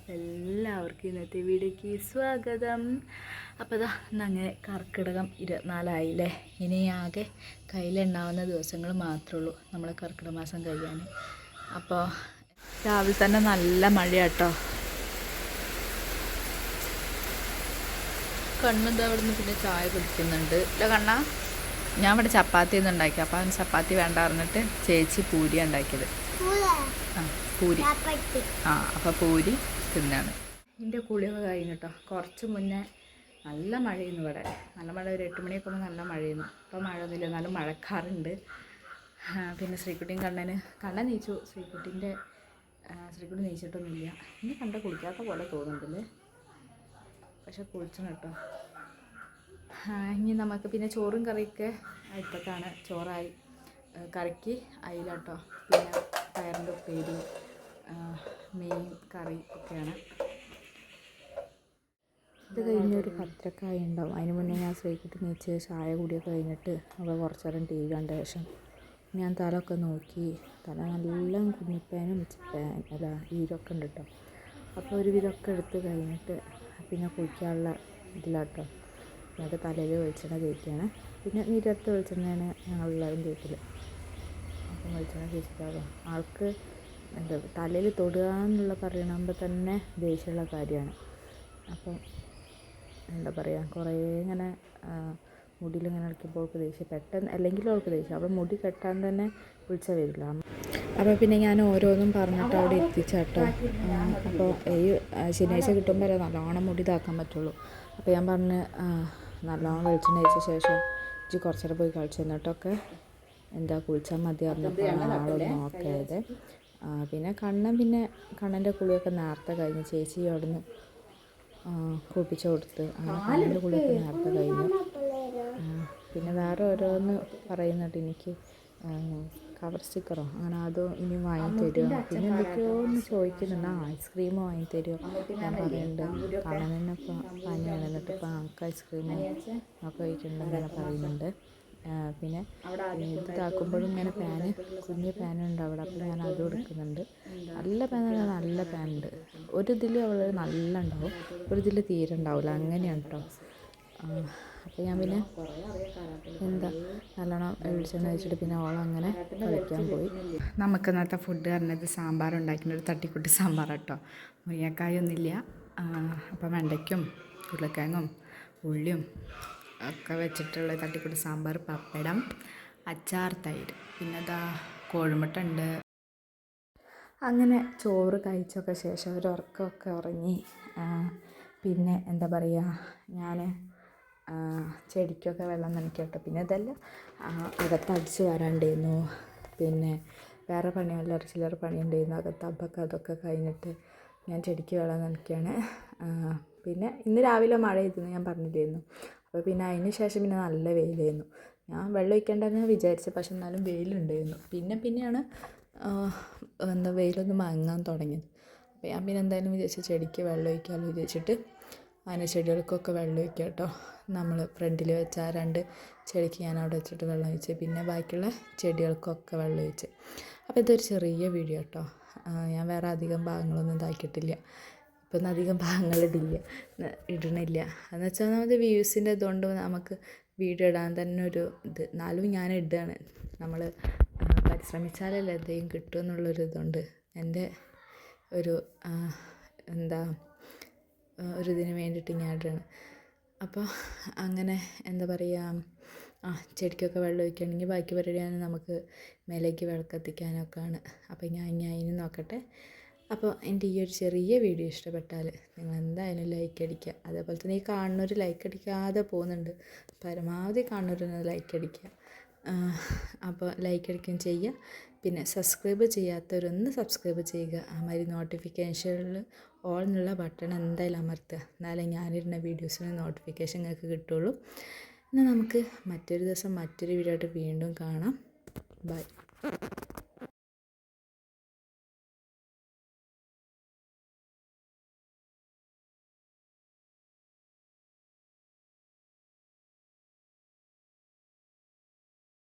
അപ്പോൾ എല്ലാവർക്കും ഇന്നത്തെ വീഡിയോയ്ക്ക് സ്വാഗതം. അപ്പോൾ അതാ അങ്ങനെ കർക്കിടകം ഇരുപത്തിനാലായില്ലേ? ഇനി ആകെ കയ്യിലുണ്ടാവുന്ന ദിവസങ്ങൾ മാത്രമേ ഉള്ളൂ നമ്മളെ കർക്കിടക മാസം കഴിയാൻ അപ്പോൾ രാവിലെ തന്നെ നല്ല മഴയാട്ടോ. കണ്ണെന്താ അവിടെ നിന്ന് പിന്നെ ചായ കുടിക്കുന്നുണ്ട്. ഇല്ല കണ്ണ ഞാൻ ഇവിടെ ചപ്പാത്തി ഒന്നും ഉണ്ടാക്കി അപ്പോൾ അവൻ ചപ്പാത്തി വേണ്ട പറഞ്ഞിട്ട് ചേച്ചി പൂരി ഉണ്ടാക്കിയത്. ആ പൂരി. ആ അപ്പോൾ പൂരി തിന്നാണ്. എന്റെ കുളിയൊക്കെ കഴിഞ്ഞു കേട്ടോ കുറച്ച് മുന്നേ നല്ല മഴയുന്നു ഇവിടെ. നല്ല മഴ ഒരു എട്ട് മണിയൊക്കെ നല്ല മഴയുന്നു ഇപ്പോൾ മഴയൊന്നുമില്ല എന്നാലും മഴക്കാറുണ്ട്. പിന്നെ ശ്രീക്കുട്ടിയും കണ്ണന് കണ്ണൻ നീച്ചു. ശ്രീക്കുട്ടിന്റെ ശ്രീക്കുട്ടി നീച്ചിട്ടൊന്നുമില്ല. ഇനി കണ്ട കുളിക്കാത്ത പോലെ തോന്നുന്നുണ്ടല്ലേ പക്ഷെ കുളിച്ചു കേട്ടോ ഇനി നമുക്ക് പിന്നെ ചോറും കറിയൊക്കെ അടുപ്പത്താണ് ചോറായി. കറിക്ക് അയിലാട്ടോ പിന്നെ പയറിന്റെ ഉപ്പേരി മീൻ കറി ഒക്കെയാണ്. ഇത് കഴിഞ്ഞ് ഒരു പത്രക്കായ ഉണ്ടാവും. അതിന് മുന്നേ ഞാൻ ശ്രീകുട്ടി നീച്ച് ചായ കൂടിയൊക്കെ കഴിഞ്ഞിട്ട് അവിടെ കുറച്ച് നേരം ടി വി കണ്ട ശേഷം ഞാൻ തലയൊക്കെ നോക്കി. തല നല്ല കുഞ്ഞിപ്പേനും ചിപ്പേൻ അല്ല ഈരൊക്കെ ഉണ്ട് കേട്ടോ അപ്പോൾ ഒരു വിധമൊക്കെ എടുത്ത് കഴിഞ്ഞിട്ട് പിന്നെ കുളിക്കാനുള്ള ഇതിലാട്ടോ. അത് തലയിൽ വെളിച്ചെണ്ണ തേക്കുകയാണ് പിന്നെ നീരത്ത് വെളിച്ചെണ്ണയാണ് ഞങ്ങളെല്ലാവരും തേക്കൽ അപ്പം വെളിച്ചെണ്ണ തേച്ചിട്ടാകും ആൾക്ക് എന്താ തലയിൽ തൊടുക എന്നുള്ള പറയണമ്പോൾ തന്നെ ദേഷ്യമുള്ള കാര്യമാണ്. അപ്പം എന്താ പറയുക കുറേ ഇങ്ങനെ മുടിയിൽ ഇങ്ങനെ ഇളക്കുമ്പോൾ അവൾക്ക് ദേഷ്യം പെട്ടെന്ന് അല്ലെങ്കിൽ അവൾക്ക് ദേഷ്യം. അവിടെ മുടി കെട്ടാൻ തന്നെ വിളിച്ചാൽ വരില്ല. അപ്പോൾ പിന്നെ ഞാൻ ഓരോന്നും പറഞ്ഞിട്ട് അവിടെ എത്തിച്ചാട്ടോ അപ്പോൾ ഈ ശനിയാഴ്ച കിട്ടുമ്പോൾ നല്ലോണം മുടി ഇതാക്കാൻ പറ്റുള്ളൂ. അപ്പോൾ ഞാൻ പറഞ്ഞ് നല്ലോണം വെളിച്ചെണ്ണ കഴിച്ച ശേഷം ഇജ്ജ് കുറച്ചേരം പോയി കളിച്ചു എന്നിട്ടൊക്കെ എന്താ കുളിച്ചാൽ മതി പറഞ്ഞപ്പോൾ ആളൊന്ന് നോക്കിയത് പിന്നെ കണ്ണൻ പിന്നെ കണ്ണന്റെ കുളിയൊക്കെ നേരത്തെ കഴിഞ്ഞ് ചേച്ചി അവിടുന്ന് കുളിപ്പിച്ച് കൊടുത്ത്. അങ്ങനെ കണ്ണന്റെ കുളിയൊക്കെ നേരത്തെ കഴിഞ്ഞു. പിന്നെ വേറെ ഓരോന്ന് പറയുന്നുണ്ട് എനിക്ക് കവർ സ്റ്റിക്കറോ അങ്ങനെ അതോ ഇനി വാങ്ങി തരുമോ പിന്നെ എന്തൊക്കെയോ ഒന്ന് ചോദിക്കുന്നുണ്ട്. ആ ഐസ്ക്രീം വാങ്ങി തരുമോ ഞാൻ പറയുന്നുണ്ട്. കണ്ണനെ ഇപ്പം പനിയാണ്. എന്നിട്ട് ഇപ്പം നമുക്ക് ഐസ്ക്രീം ഒക്കെ കഴിക്കുന്നുണ്ടെന്ന് പറയുന്നുണ്ട്. പിന്നെ ഇത് ഇതാക്കുമ്പോഴും ഇങ്ങനെ പാന് കുഞ്ഞ് പാനുണ്ട് അവിടെ. അപ്പോൾ ഞാൻ അത് കൊടുക്കുന്നുണ്ട്. നല്ല പാനല്ല നല്ല പാനുണ്ട് ഒരു ഇതിൽ അവൾ നല്ല ഉണ്ടാവും. ഒരു ഇതിൽ തീരെ ഉണ്ടാവില്ല അങ്ങനെയാണ് കേട്ടോ അപ്പോൾ ഞാൻ പിന്നെ എന്താ നല്ലോണം വെളിച്ചെണ്ണ വെച്ചിട്ട് പിന്നെ ഓളങ്ങനെ കളിക്കാൻ പോയി. നമുക്ക് ഇന്നത്തെ ഫുഡ് പറഞ്ഞത് സാമ്പാർ ഉണ്ടാക്കുന്ന ഒരു തട്ടിക്കുട്ടി സാമ്പാർ കേട്ടോ മുരിങ്ങക്കായൊന്നുമില്ല. അപ്പം വെണ്ടയ്ക്കും ഉരുളക്കിഴങ്ങും ഉള്ളിയും ഒക്കെ വെച്ചിട്ടുള്ള തട്ടിക്കൂട്ട സാമ്പാർ പപ്പടം അച്ചാർ തൈര്. പിന്നെ അതാ കോഴിമുട്ട അങ്ങനെ ചോറ് കഴിച്ചൊക്കെ ശേഷം ഒരു ഉറക്കമൊക്കെ ഉറങ്ങി. പിന്നെ എന്താ പറയുക ഞാൻ ചെടിക്കൊക്കെ വെള്ളം നനയ്ക്കട്ടെ. പിന്നെ ഇതെല്ലാം അകത്തടിച്ച് വരാണ്ടായിരുന്നു പിന്നെ വേറെ പണിയല്ല ചില്ലറ പണിയുണ്ടായിരുന്നു. അകത്ത് അപ്പൊക്കെ അതൊക്കെ കഴിഞ്ഞിട്ട് ഞാൻ ചെടിക്ക് വെള്ളം നനയ്ക്കുകയാണ് പിന്നെ ഇന്ന് രാവിലെ മഴ ചെയ്തെന്ന് ഞാൻ പറഞ്ഞില്ലായിരുന്നു. അപ്പോൾ പിന്നെ അതിന് ശേഷം പിന്നെ നല്ല വെയിലായിരുന്നു. ഞാൻ വെള്ളം ഒഴിക്കേണ്ടെന്ന് വിചാരിച്ചു പക്ഷെ എന്നാലും വെയിലുണ്ടായിരുന്നു. പിന്നെ പിന്നെയാണ് എന്താ വെയിലൊന്ന് മങ്ങാൻ തുടങ്ങിയത്. അപ്പോൾ ഞാൻ പിന്നെ എന്തായാലും വിചാരിച്ചു ചെടിക്ക് വെള്ളം ഒഴിക്കാമല്ലോ വിചാരിച്ചിട്ട് അതിന് ചെടികൾക്കൊക്കെ വെള്ളം ഒഴിക്കുക കേട്ടോ. നമ്മൾ ഫ്രണ്ടിൽ വെച്ച ആ രണ്ട് ചെടിക്ക് ഞാൻ അവിടെ വെച്ചിട്ട് വെള്ളം ഒഴിച്ച് പിന്നെ ബാക്കിയുള്ള ചെടികൾക്കൊക്കെ വെള്ളം ഒഴിച്ച്. അപ്പോൾ ഇതൊരു ചെറിയ വീഡിയോ കേട്ടോ. ഞാൻ വേറെ അധികം ഭാഗങ്ങളൊന്നും ഇതാക്കിയിട്ടില്ല. ഇപ്പം അധികം ന- ഇടണില്ല. എന്ന് വെച്ചാൽ നമ്മുടെ വ്യൂസിന്റെ ഇതുകൊണ്ട് നമുക്ക് വീഡിയോ ഇടാൻ തന്നെ ഒരു ഇത്. എന്നാലും ഞാൻ ഇടുകയാണ് നമ്മൾ പരിശ്രമിച്ചാലല്ലേ എന്തെങ്കിലും കിട്ടും എന്നുള്ളൊരു ഇതുണ്ട്. എന്റെ ഒരു എന്താ ഒരു ഇതിന് വേണ്ടിയിട്ട് ഞാൻ ഇടുകയാണ് അപ്പോൾ അങ്ങനെ എന്താ പറയുക ആ ചെടിക്കൊക്കെ വെള്ളം ഒഴിക്കുകയാണെങ്കിൽ ബാക്കി പരിപാടിയാണ് നമുക്ക് മേലേക്ക് വിളക്കെത്തിക്കാനൊക്കെയാണ്. അപ്പോൾ ഞാൻ ഞാൻ ഇനി നോക്കട്ടെ. അപ്പോൾ എന്റെ ഈ ഒരു ചെറിയ വീഡിയോ ഇഷ്ടപ്പെട്ടാൽ നിങ്ങൾ എന്തായാലും ലൈക്ക് അടിക്കുക. അതേപോലെ തന്നെ ഈ കാണുന്നവർ ലൈക്ക് അടിക്കാതെ പോകുന്നുണ്ട്. പരമാവധി കാണുന്നവരൊന്ന് ലൈക്ക് അടിക്കുക. അപ്പോൾ ലൈക്ക് അടിക്കുകയും ചെയ്യുക. പിന്നെ സബ്സ്ക്രൈബ് ചെയ്യാത്തവരൊന്ന് സബ്സ്ക്രൈബ് ചെയ്യുക. ആ മാതിരി നോട്ടിഫിക്കേഷനിൽ ഓൾ എന്നുള്ള ബട്ടൺ എന്തായാലും അമർത്തുക. എന്നാലേ ഞാനിടുന്ന വീഡിയോസിന് നോട്ടിഫിക്കേഷൻ നിങ്ങൾക്ക് കിട്ടുള്ളൂ. എന്നാൽ നമുക്ക് മറ്റൊരു ദിവസം മറ്റൊരു വീഡിയോ ആയിട്ട് വീണ്ടും കാണാം. ബൈ